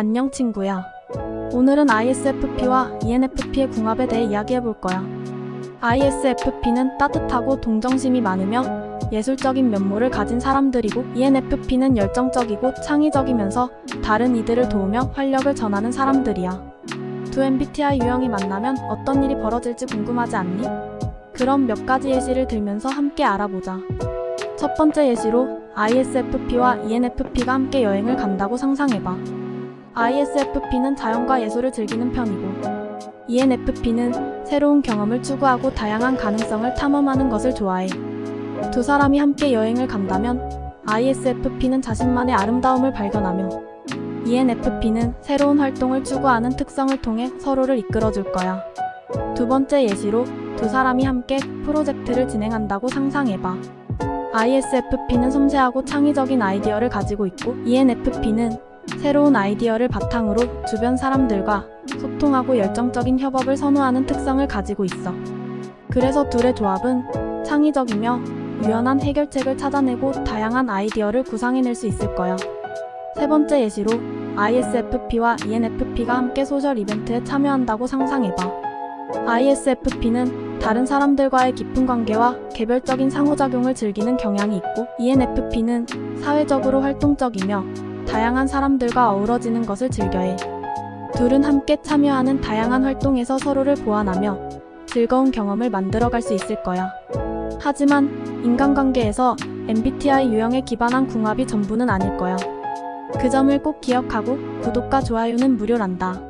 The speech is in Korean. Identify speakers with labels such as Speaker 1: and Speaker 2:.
Speaker 1: 안녕 친구야. 오늘은 ISFP와 ENFP의 궁합에 대해 이야기해 볼 거야. ISFP는 따뜻하고 동정심이 많으며 예술적인 면모를 가진 사람들이고 ENFP는 열정적이고 창의적이면서 다른 이들을 도우며 활력을 전하는 사람들이야. 두 MBTI 유형이 만나면 어떤 일이 벌어질지 궁금하지 않니? 그럼 몇 가지 예시를 들면서 함께 알아보자. 첫 번째 예시로 ISFP와 ENFP가 함께 여행을 간다고 상상해봐. ISFP는 자연과 예술을 즐기는 편이고, ENFP는 새로운 경험을 추구하고 다양한 가능성을 탐험하는 것을 좋아해. 두 사람이 함께 여행을 간다면 ISFP는 자신만의 아름다움을 발견하며 ENFP는 새로운 활동을 추구하는 특성을 통해 서로를 이끌어줄 거야. 두 번째 예시로 두 사람이 함께 프로젝트를 진행한다고 상상해봐. ISFP는 섬세하고 창의적인 아이디어를 가지고 있고 ENFP는 새로운 아이디어를 바탕으로 주변 사람들과 소통하고 열정적인 협업을 선호하는 특성을 가지고 있어. 그래서 둘의 조합은 창의적이며 유연한 해결책을 찾아내고 다양한 아이디어를 구상해낼 수 있을 거야. 세 번째 예시로 ISFP와 ENFP가 함께 소셜 이벤트에 참여한다고 상상해봐. ISFP는 다른 사람들과의 깊은 관계와 개별적인 상호작용을 즐기는 경향이 있고 ENFP는 사회적으로 활동적이며 다양한 사람들과 어우러지는 것을 즐겨해. 둘은 함께 참여하는 다양한 활동에서 서로를 보완하며 즐거운 경험을 만들어갈 수 있을 거야. 하지만 인간관계에서 MBTI 유형에 기반한 궁합이 전부는 아닐 거야. 그 점을 꼭 기억하고 구독과 좋아요는 무료란다.